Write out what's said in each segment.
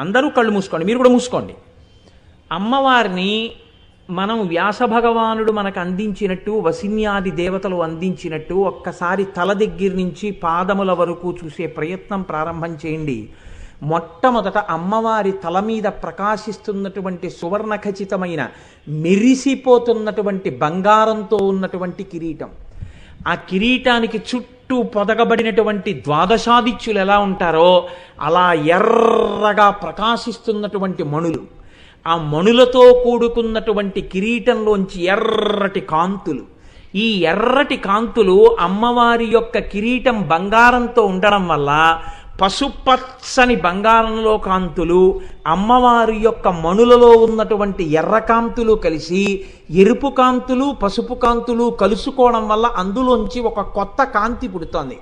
అందరూ కళ్ళు మూసుకోండి మీరు కూడా మూసుకోండి. అమ్మవారిని మనం వ్యాస భగవానుడు మనకు అందించినట్టు వసిన్యాది దేవతలు అందించినట్టు ఒక్కసారి తల దగ్గర నుంచి పాదముల వరకు చూసే ప్రయత్నం ప్రారంభం చేయండి. మొట్టమొదట అమ్మవారి తల మీద ప్రకాశిస్తున్నటువంటి సువర్ణ ఖచ్చితమైన మెరిసిపోతున్నటువంటి బంగారంతో ఉన్నటువంటి కిరీటం. ఆ కిరీటానికి చుట్టూ చుట్టూ పొదగబడినటువంటి ద్వాదశాదిత్యులు ఎలా ఉంటారో అలా ఎర్రగా ప్రకాశిస్తున్నటువంటి మణులు. ఆ మణులతో కూడుకున్నటువంటి కిరీటంలోంచి ఎర్రటి కాంతులు. ఈ ఎర్రటి కాంతులు అమ్మవారి యొక్క కిరీటం బంగారంతో ఉండడం వల్ల పసుపచ్చని బంగారంలో కాంతులు అమ్మవారి యొక్క మణులలో ఉన్నటువంటి ఎర్ర కాంతులు కలిసి ఎరుపు కాంతులు పసుపు కాంతులు కలుసుకోవడం వల్ల అందులోంచి ఒక కొత్త కాంతి పుడుతోంది.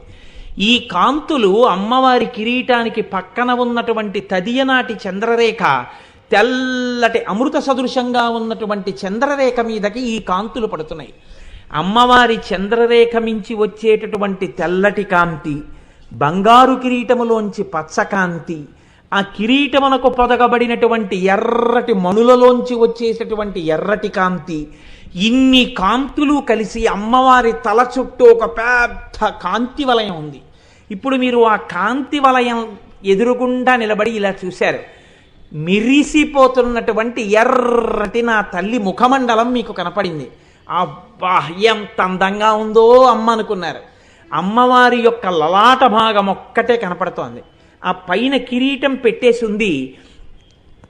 ఈ కాంతులు అమ్మవారి కిరీటానికి పక్కన ఉన్నటువంటి తదియనాటి చంద్రరేఖ తెల్లటి అమృత సదృశంగా ఉన్నటువంటి చంద్రరేఖ మీదకి ఈ కాంతులు పడుతున్నాయి. అమ్మవారి చంద్రరేఖ మించి వచ్చేటటువంటి తెల్లటి కాంతి బంగారు కిరీటములోంచి పచ్చకాంతి ఆ కిరీటమునకు పొదగబడినటువంటి ఎర్రటి మణులలోంచి వచ్చేటటువంటి ఎర్రటి కాంతి ఇన్ని కాంతులు కలిసి అమ్మవారి తల చుట్టూ ఒక పెద్ద కాంతి వలయం ఉంది. ఇప్పుడు మీరు ఆ కాంతి వలయం ఎదురుగుండా నిలబడి ఇలా చూశారు. మిరిసిపోతున్నటువంటి ఎర్రటి నా తల్లి ముఖమండలం మీకు కనపడింది. అబ్బా ఎంత అందంగా ఉందో అమ్మ అనుకున్నారు. అమ్మవారి యొక్క లలాట భాగం ఒక్కటే కనపడుతోంది. ఆ పైన కిరీటం పెట్టేసి ఉంది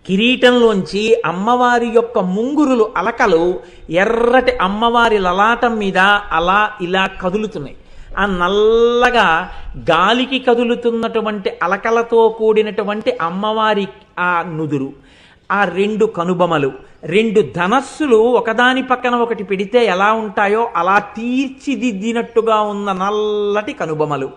కిరీటంలోంచి అమ్మవారి యొక్క ముంగురులు అలకలు ఎర్రటి అమ్మవారి లలాటం మీద అలా ఇలా కదులుతున్నాయి. ఆ నల్లగా గాలికి కదులుతున్నటువంటి అలకలతో కూడినటువంటి అమ్మవారి ఆ నుదురు ఆ రెండు కనుబొమలు రెండు ధనస్సులు ఒకదాని పక్కన ఒకటి పెడితే ఎలా ఉంటాయో అలా తీర్చిదిద్దినట్టుగా ఉన్న నల్లటి కనుబొమలు.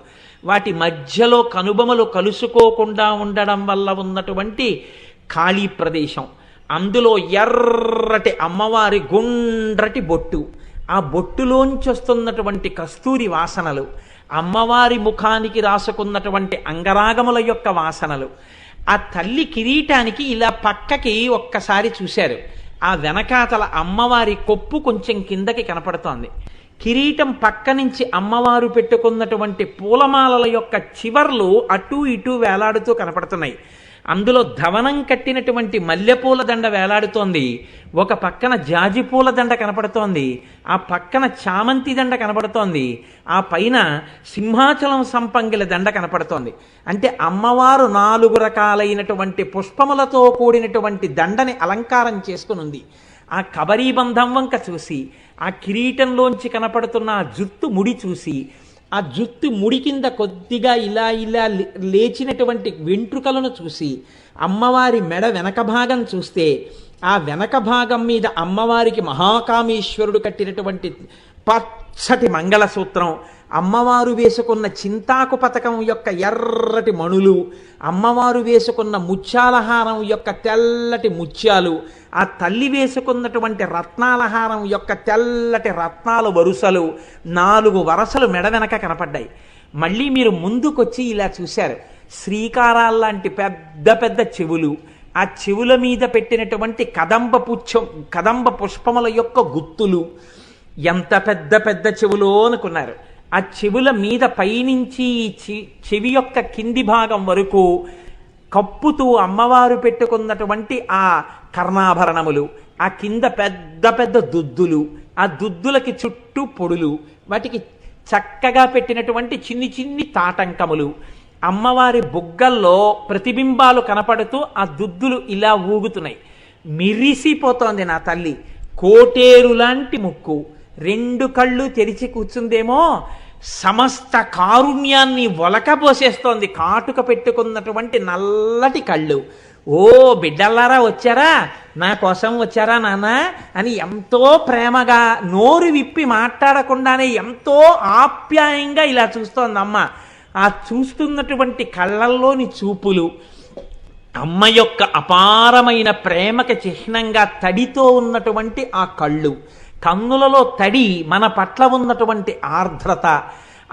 వాటి మధ్యలో కనుబొమలు కలుసుకోకుండా ఉండడం వల్ల ఉన్నటువంటి ఖాళీ ప్రదేశం. అందులో ఎర్రటి అమ్మవారి గుండ్రటి బొట్టు. ఆ బొట్టులోంచి వస్తున్నటువంటి కస్తూరి వాసనలు. అమ్మవారి ముఖానికి రాసుకున్నటువంటి అంగరాగముల యొక్క వాసనలు. ఆ తల్లి కిరీటానికి ఇలా పక్కకి ఒక్కసారి చూశారు. ఆ వెనకాతల అమ్మవారి కొప్పు కొంచెం కిందకి కనపడుతోంది. కిరీటం పక్క నుంచి అమ్మవారు పెట్టుకున్నటువంటి పూలమాలల యొక్క చివర్లు అటూ ఇటూ వేలాడుతూ కనపడుతున్నాయి. అందులో ధవనం కట్టినటువంటి మల్లెపూల దండ వేలాడుతోంది. ఒక పక్కన జాజి పూల దండ కనపడుతోంది. ఆ పక్కన చామంతి దండ కనపడుతోంది. ఆ పైన సింహాచలం సంపంగిల దండ కనపడుతోంది. అంటే అమ్మవారు నాలుగు రకాలైనటువంటి పుష్పములతో కూడినటువంటి దండని అలంకారం చేసుకుని ఉంది ఆ కబరీ బంధం వంక చూసి ఆ కిరీటంలోంచి కనపడుతున్న ఆ జుత్తు ముడి చూసి ఆ జుత్తు ముడి కింద కొద్దిగా ఇలా ఇలా లే- లేచినటువంటి వెంట్రుకలను చూసి అమ్మవారి మెడ వెనక భాగం చూస్తే ఆ వెనక భాగం మీద అమ్మవారికి మహాకామేశ్వరుడు కట్టినటువంటి పచ్చటి మంగళసూత్రం. అమ్మవారు వేసుకున్న చింతాకు పథకం యొక్క ఎర్రటి మణులు అమ్మవారు వేసుకున్న ముత్యాలహారం యొక్క తెల్లటి ముత్యాలు ఆ తల్లి వేసుకున్నటువంటి రత్నాలహారం యొక్క తెల్లటి రత్నాల వరుసలు నాలుగు వరసలు మెడ వెనక కనపడ్డాయి. మళ్ళీ మీరు ముందుకొచ్చి ఇలా చూశారు. శ్రీకారాల్లాంటి పెద్ద పెద్ద చెవులు ఆ చెవుల మీద పెట్టినటువంటి కదంబ పుచ్చం కదంబ పుష్పముల యొక్క గుత్తులు ఎంత పెద్ద పెద్ద చెవులో అనుకున్నారు. ఆ చెవుల మీద పైనుంచి చెవి యొక్క కింది భాగం వరకు కప్పుతూ అమ్మవారు పెట్టుకున్నటువంటి ఆ కర్ణాభరణములు ఆ కింద పెద్ద పెద్ద దుద్దులు ఆ దుద్దులకి చుట్టూ పొడులు వాటికి చక్కగా పెట్టినటువంటి చిన్ని చిన్ని తాటంకములు. అమ్మవారి బుగ్గల్లో ప్రతిబింబాలు కనపడుతూ ఆ దుద్దులు ఇలా ఊగుతున్నాయి. మిరిసిపోతోంది నా తల్లి. కోటేరు లాంటి ముక్కు. రెండు కళ్ళు తెరిచి కూర్చుందేమో సమస్త కారుణ్యాన్ని ఒలకబోసేస్తోంది కాటుక పెట్టుకున్నటువంటి నల్లటి కళ్ళు. ఓ బిడ్డల్లారా వచ్చారా? నా కోసం వచ్చారా నాన్న? అని ఎంతో ప్రేమగా నోరు విప్పి మాట్లాడకుండానే ఎంతో ఆప్యాయంగా ఇలా చూస్తోంది అమ్మ ఆ చూస్తున్నటువంటి కళ్ళల్లోని చూపులు అమ్మ యొక్క అపారమైన ప్రేమకి చిహ్నంగా తడితో ఉన్నటువంటి ఆ కళ్ళు. కన్నులలో తడి మన పట్ల ఉన్నటువంటి ఆర్ద్రత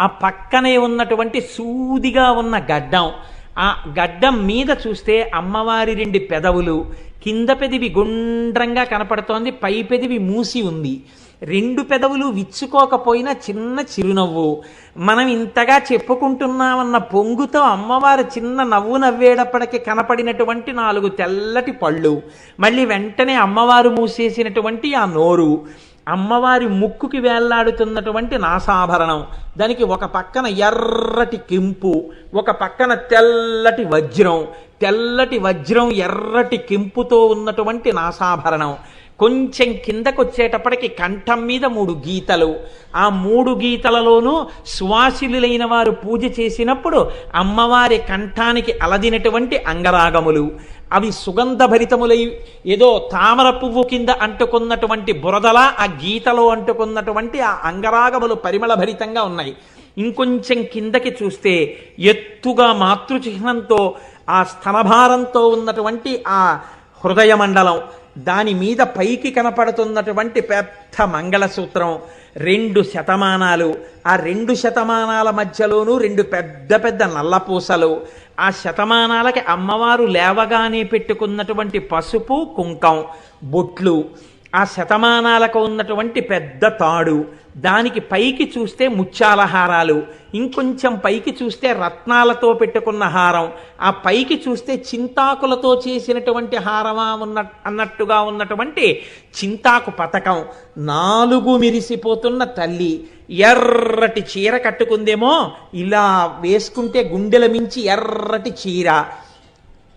ఆ పక్కనే ఉన్నటువంటి సూదిగా ఉన్న గడ్డం. ఆ గడ్డం మీద చూస్తే అమ్మవారి రెండు పెదవులు కింద పెదివి గుండ్రంగా కనపడుతోంది పై పెదివి మూసి ఉంది. రెండు పెదవులు విచ్చుకోకపోయినా చిన్న చిరునవ్వు. మనం ఇంతగా చెప్పుకుంటున్నామన్న పొంగుతో అమ్మవారు చిన్న నవ్వు నవ్వేటప్పటికి కనపడినటువంటి నాలుగు తెల్లటి పళ్ళు. మళ్ళీ వెంటనే అమ్మవారు మూసేసినటువంటి ఆ నోరు. అమ్మవారి ముక్కుకి వేళ్ళాడుతున్నటువంటి నాసాభరణం. దానికి ఒక పక్కన ఎర్రటి కెంపు ఒక పక్కన తెల్లటి వజ్రం. తెల్లటి వజ్రం ఎర్రటి కెంపుతో ఉన్నటువంటి నాసాభరణం. కొంచెం కిందకొచ్చేటప్పటికి కంఠం మీద మూడు గీతలు. ఆ మూడు గీతలలోనూ సువాసిలులైన వారు పూజ చేసినప్పుడు అమ్మవారి కంఠానికి అలదినటువంటి అంగరాగములు. అవి సుగంధభరితములై ఏదో తామర పువ్వు కింద అంటుకున్నటువంటి బురదలా ఆ గీతలో అంటుకున్నటువంటి ఆ అంగరాగములు పరిమళభరితంగా ఉన్నాయి. ఇంకొంచెం కిందకి చూస్తే ఎత్తుగా మాతృచిహ్నంతో ఆ స్తనభారంతో ఉన్నటువంటి ఆ హృదయ మండలం దాని మీద పైకి కనపడుతున్నటువంటి పెద్ద మంగళసూత్రం రెండు శతమానాలు. ఆ రెండు శతమానాల మధ్యలోనూ రెండు పెద్ద పెద్ద నల్లపూసలు. ఆ శతమానాలకి అమ్మవారు లేవగానే పెట్టుకున్నటువంటి పసుపు కుంకం బొట్లు. ఆ శతమానాలకు ఉన్నటువంటి పెద్ద తాడు. దానికి పైకి చూస్తే ముత్యాల హారాలు ఇంకొంచెం పైకి చూస్తే రత్నాలతో పెట్టుకున్న హారం ఆ పైకి చూస్తే చింతాకులతో చేసినటువంటి హారమా ఉన్న అన్నట్టుగా ఉన్నటువంటి చింతాకు పథకం నాలుగు మిరిసిపోతున్న తల్లి ఎర్రటి చీర కట్టుకుందేమో ఇలా వేసుకుంటే గుండెల మించి ఎర్రటి చీర.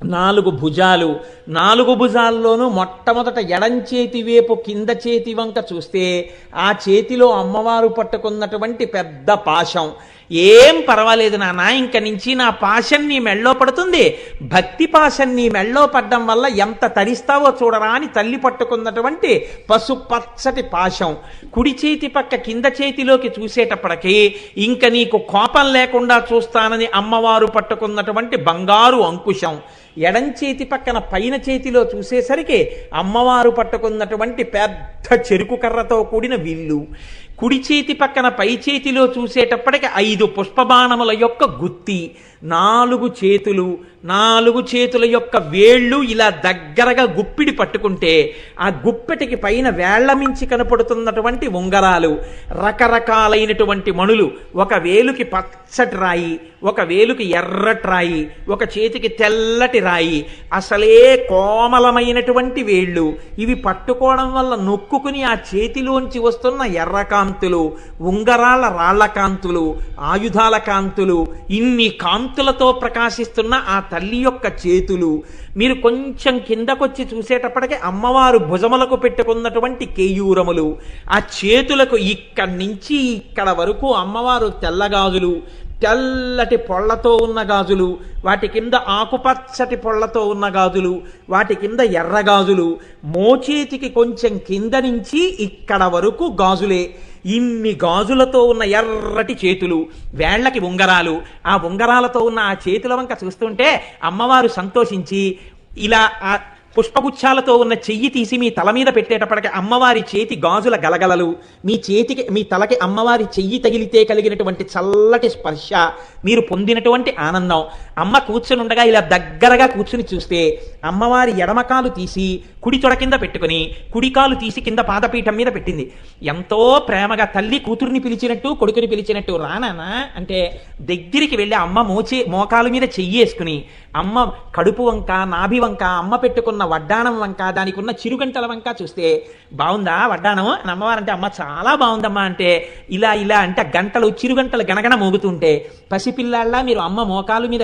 నాలుగు భుజాలు. నాలుగు భుజాల్లోనూ మొట్టమొదట ఎడం చేతి వేపు కింద చేతి వంక చూస్తే ఆ చేతిలో అమ్మవారు పట్టుకున్నటువంటి పెద్ద పాశం. ఏం పర్వాలేదు నాన్న ఇంక నుంచి నా పాశం నీ మెళ్ళో పడుతుంది. భక్తి పాశం నీ మెళ్ళో పడ్డం వల్ల ఎంత తరిస్తావో చూడరా అని తల్లి పట్టుకున్నటువంటి పసుపచ్చటి పాశం. కుడి చేతి పక్క కింద చేతిలోకి చూసేటప్పటికి ఇంక నీకు కోపం లేకుండా చూస్తానని అమ్మవారు పట్టుకున్నటువంటి బంగారు అంకుశం. ఎడం చేతి పక్కన పైన చేతిలో చూసేసరికి అమ్మవారు పట్టుకున్నటువంటి పెద్ద చెరుకు కర్రతో కూడిన విల్లు. కుడి చేతి పక్కన పై చేతిలో చూసేటప్పటికి ఐదు పుష్పబాణముల యొక్క గుత్తి. నాలుగు చేతులు నాలుగు చేతుల యొక్క వేళ్ళు ఇలా దగ్గరగా గుప్పిడి పట్టుకుంటే ఆ గుప్పెటికి పైన వేళ్ళ మించి కనపడుతున్నటువంటి ఉంగరాలు రకరకాలైనటువంటి మణులు ఒక వేలుకి పచ్చటి రాయి ఒక వేలుకి ఎర్రటి రాయి ఒక చేతికి తెల్లటి రాయి అసలే కోమలమైనటువంటి వేళ్ళు. ఇవి పట్టుకోవడం వల్ల నొక్కుకుని ఆ చేతిలోంచి వస్తున్న ఎర్రకాంతులు ఉంగరాల రాళ్ళ కాంతులు ఆయుధాల కాంతులు ఇన్ని కాంతులు కాంతులతో ప్రకాశిస్తున్న ఆ తల్లి యొక్క చేతులు మీరు కొంచెం కిందకొచ్చి చూసేటప్పటికి అమ్మవారు భుజములకు పెట్టుకున్నటువంటి కేయూరములు. ఆ చేతులకు ఇక్కడి నుంచి ఇక్కడ వరకు అమ్మవారు తెల్లగాజులు తెల్లటి పొళ్ళతో ఉన్న గాజులు వాటి కింద ఆకుపచ్చటి పొళ్ళతో ఉన్న గాజులు వాటి కింద ఎర్ర గాజులు. మోచేతికి కొంచెం కింద నుంచి ఇక్కడ వరకు గాజులే. ఇన్ని గాజులతో ఉన్న ఎర్రటి చేతులు వేళ్ళకి ఉంగరాలు ఆ ఉంగరాలతో ఉన్న ఆ చేతుల వంక చూస్తుంటే అమ్మవారు సంతోషించి ఇలా ఆ పుష్పగుచ్చాలతో ఉన్న చెయ్యి తీసి మీ తల మీద పెట్టేటప్పటికి అమ్మవారి చేతి గాజుల గలగలలు మీ చేతికి మీ తలకి అమ్మవారి చెయ్యి తగిలితే కలిగినటువంటి చల్లటి స్పర్శ మీరు పొందినటువంటి ఆనందం. అమ్మ కూర్చుని ఉండగా ఇలా దగ్గరగా కూర్చుని చూస్తే అమ్మవారి ఎడమకాలు తీసి కుడి తొడ కింద పెట్టుకుని కుడికాలు తీసి కింద పాదపీఠం మీద పెట్టింది. ఎంతో ప్రేమగా తల్లి కూతుర్ని పిలిచినట్టు కొడుకుని పిలిచినట్టు రానానా అంటే దగ్గరికి వెళ్ళి అమ్మ మోచే మోకాలు మీద చెయ్యేసుకుని అమ్మ కడుపు వంక నాభి వంక అమ్మ పెట్టుకున్న వడ్డాణం వంక దానికి ఉన్న చిరుగంటల వంక చూస్తే బాగుందా వడ్డాణం? అని అమ్మవారంటే అమ్మ చాలా బాగుందమ్మా అంటే ఇలా ఇలా అంటే గంటలు చిరుగంటలు గనగన మోగుతుంటే పసిపిల్లాళ్ళ మీరు అమ్మ మోకాలు మీద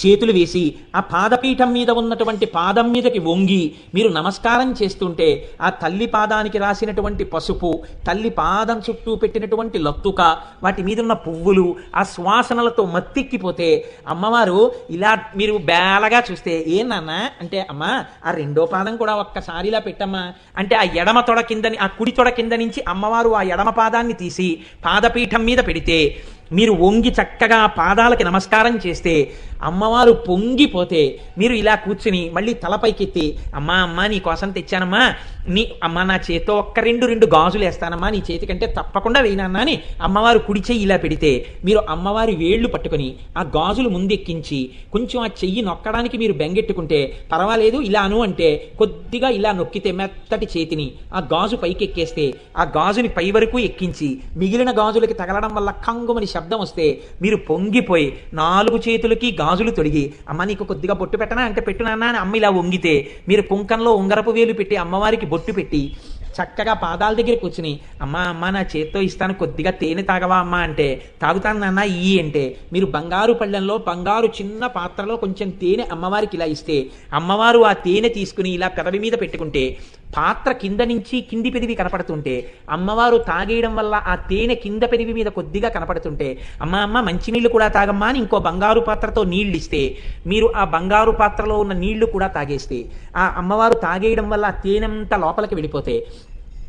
చేతులు వేసి ఆ పాదపీఠం మీద ఉన్నటువంటి పాదం మీదకి వంగి మీరు నమస్కారం చేస్తుంటే ఆ తల్లి పాదానికి రాసినటువంటి పసుపు తల్లి పాదం చుట్టూ పెట్టినటువంటి లత్తుక వాటి మీద ఉన్న పువ్వులు ఆ శ్వాసనలతో మత్తిక్కిపోతే అమ్మవారు ఇలా మీరు బేలగా చూస్తే ఏ నాన్న? అంటే అమ్మా ఆ రెండో పాదం కూడా ఒక్కసారి ఇలా పెట్టమ్మా. అంటే ఆ ఎడమ తొడ కిందని ఆ కుడి తొడ కింద నుంచి అమ్మవారు ఆ ఎడమ పాదాన్ని తీసి పాదపీఠం మీద పెడితే మీరు వంగి చక్కగా పాదాలకి నమస్కారం చేస్తే అమ్మవారు పొంగిపోతే మీరు ఇలా కూర్చుని మళ్ళీ తలపైకెత్తి అమ్మా అమ్మా నీ కోసం తెచ్చానమ్మా. నీ అమ్మ నా చేతితో ఒక్క రెండు రెండు గాజులు వేస్తానమ్మా. నీ చేతి కంటే తప్పకుండా వేయనన్నా అని అమ్మవారు కుడి చెయ్యి ఇలా పెడితే మీరు అమ్మవారి వేళ్ళు పట్టుకొని ఆ గాజులు ముందెక్కించి కొంచెం ఆ చెయ్యి నొక్కడానికి మీరు బెంగెట్టుకుంటే పర్వాలేదు ఇలాను అంటే కొద్దిగా ఇలా నొక్కితే మెత్తటి చేతిని ఆ గాజు పైకి ఎక్కేస్తే ఆ గాజుని పై వరకు ఎక్కించి మిగిలిన గాజులకి తగలడం వల్ల కంగుమని శబ్దం వస్తే మీరు పొంగిపోయి నాలుగు చేతులకి గాజులు తొడిగి అమ్మ నీకు కొద్దిగా బొట్టు పెట్టనా? అంటే పెట్టునన్నా అని అమ్మ ఇలా వంగితే మీరు కుంకంలో ఉంగరపు వేలు పెట్టి అమ్మవారికి బొట్టు పెట్టి చక్కగా పాదాల దగ్గర కూర్చుని అమ్మ అమ్మ నా చేత్తో ఇస్తాను కొద్దిగా తేనె తాగవా అమ్మ? అంటే తాగుతాను నాన్న ఈ అంటే మీరు బంగారు పళ్ళెంలో బంగారు చిన్న పాత్రలో కొంచెం తేనె అమ్మవారికి ఇలా ఇస్తే అమ్మవారు ఆ తేనె తీసుకుని ఇలా పెదవి మీద పెట్టుకుంటే పాత్ర కింద నుంచి కింది పెదివి కనపడుతుంటే అమ్మవారు తాగేయడం వల్ల ఆ తేనె కింద పెదివి మీద కొద్దిగా కనపడుతుంటే అమ్మ అమ్మ మంచినీళ్ళు కూడా తాగమ్మా అని ఇంకో బంగారు పాత్రతో నీళ్ళు ఇస్తే మీరు ఆ బంగారు పాత్రలో ఉన్న నీళ్ళు కూడా తాగేస్తే ఆ అమ్మవారు తాగేయడం వల్ల ఆ తేనెంత లోపలికి వెళ్ళిపోతే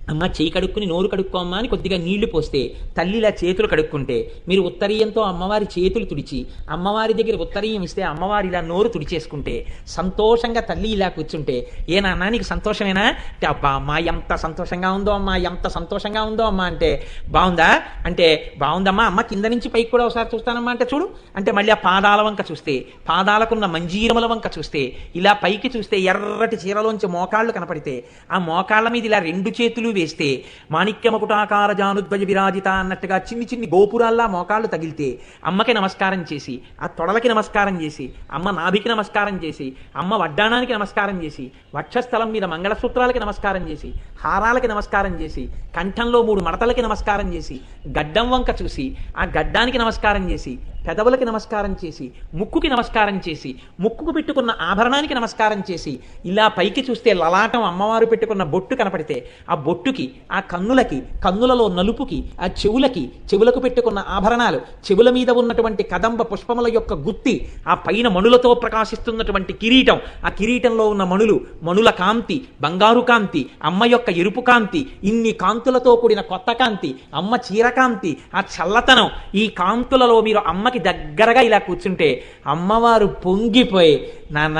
అమ్మ చేయి కడుక్కుని నోరు కడుక్కోమ్మా అని కొద్దిగా నీళ్ళు పోస్తే తల్లి ఇలా చేతులు కడుక్కుంటే మీరు ఉత్తరీయంతో అమ్మవారి చేతులు తుడిచి అమ్మవారి దగ్గర ఉత్తరీయం ఇస్తే అమ్మవారి ఇలా నోరు తుడిచేసుకుంటే సంతోషంగా తల్లి ఇలా కూర్చుంటే ఏ నాన్న నీకు సంతోషమేనా? అంటే అబ్బా అమ్మా ఎంత సంతోషంగా ఉందో అమ్మా ఎంత సంతోషంగా ఉందో అమ్మా అంటే బాగుందా? అంటే బాగుందమ్మా అమ్మ కింద నుంచి పైకి కూడా ఒకసారి చూస్తానమ్మా అంటే చూడు అంటే మళ్ళీ ఆ పాదాల వంక చూస్తే పాదాలకున్న మంజీరముల వంక చూస్తే ఇలా పైకి చూస్తే ఎర్రటి చీరలోంచి మోకాళ్ళు కనపడితే ఆ మోకాళ్ళ మీద ఇలా రెండు చేతులు వేస్తే మాణిక్యమకుటాకార జానుద్వజ విరాజిత అన్నట్టుగా చిన్ని చిన్ని గోపురాల్లా మోకాళ్ళు తగిలితే అమ్మకి నమస్కారం చేసి ఆ తొడలకి నమస్కారం చేసి అమ్మ నాభికి నమస్కారం చేసి అమ్మ వడ్డాణానికి నమస్కారం చేసి వక్షస్థలం మీద మంగళసూత్రాలకి నమస్కారం చేసి హారాలకి నమస్కారం చేసి కంఠంలో మూడు మడతలకి నమస్కారం చేసి గడ్డం వంక చూసి ఆ గడ్డానికి నమస్కారం చేసి పెదవులకి నమస్కారం చేసి ముక్కుకి నమస్కారం చేసి ముక్కుకు పెట్టుకున్న ఆభరణానికి నమస్కారం చేసి ఇలా పైకి చూస్తే లలాటం అమ్మవారు పెట్టుకున్న బొట్టు కనపడితే ఆ బొట్టుకి ఆ కన్నులకి కన్నులలో నలుపుకి ఆ చెవులకి చెవులకు పెట్టుకున్న ఆభరణాలు చెవుల మీద ఉన్నటువంటి కదంబ పుష్పముల యొక్క గుత్తి ఆ పైన మణులతో ప్రకాశిస్తున్నటువంటి కిరీటం ఆ కిరీటంలో ఉన్న మణులు మణుల కాంతి బంగారు కాంతి అమ్మ యొక్క ఎరుపు కాంతి ఇన్ని కాంతులతో కూడిన కొత్త కాంతి అమ్మ చీరకాంతి ఆ చల్లతనం ఈ కాంతులలో మీరు అమ్మ అమ్మకి దగ్గరగా ఇలా కూర్చుంటే అమ్మవారు పొంగిపోయి నాన్న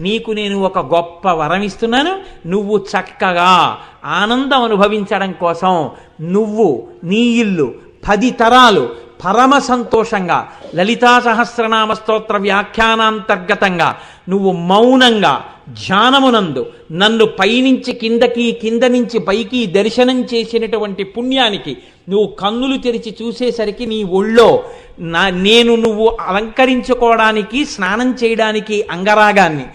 నీకు నేను ఒక గొప్ప వరం ఇస్తున్నాను. నువ్వు చక్కగా ఆనందం అనుభవించడం కోసం నువ్వు నీ ఇల్లు పది తరాలు పరమ సంతోషంగా లలితా సహస్రనామ స్తోత్ర వ్యాఖ్యానాంతర్గతంగా నువ్వు మౌనంగా ధ్యానమునందు నన్ను పైనుంచి కిందకి కింద నుంచి పైకి దర్శనం చేసినటువంటి పుణ్యానికి నువ్వు కన్నులు తెరిచి చూసేసరికి నీ ఒళ్ళో నా నేను నువ్వు అలంకరించుకోవడానికి స్నానం చేయడానికి అంగరాగాన్ని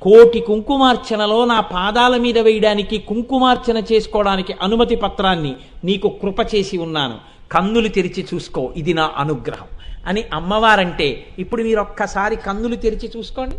కోటి కుంకుమార్చనలో నా పాదాల మీద వేయడానికి కుంకుమార్చన చేసుకోవడానికి అనుమతి పత్రాన్ని నీకు కృప చేసి ఉన్నాను. కన్నులు తెరిచి చూసుకో ఇది నా అనుగ్రహం అని అమ్మవారంటే ఇప్పుడు మీరు ఒక్కసారి కన్నులు తెరిచి చూసుకోండి.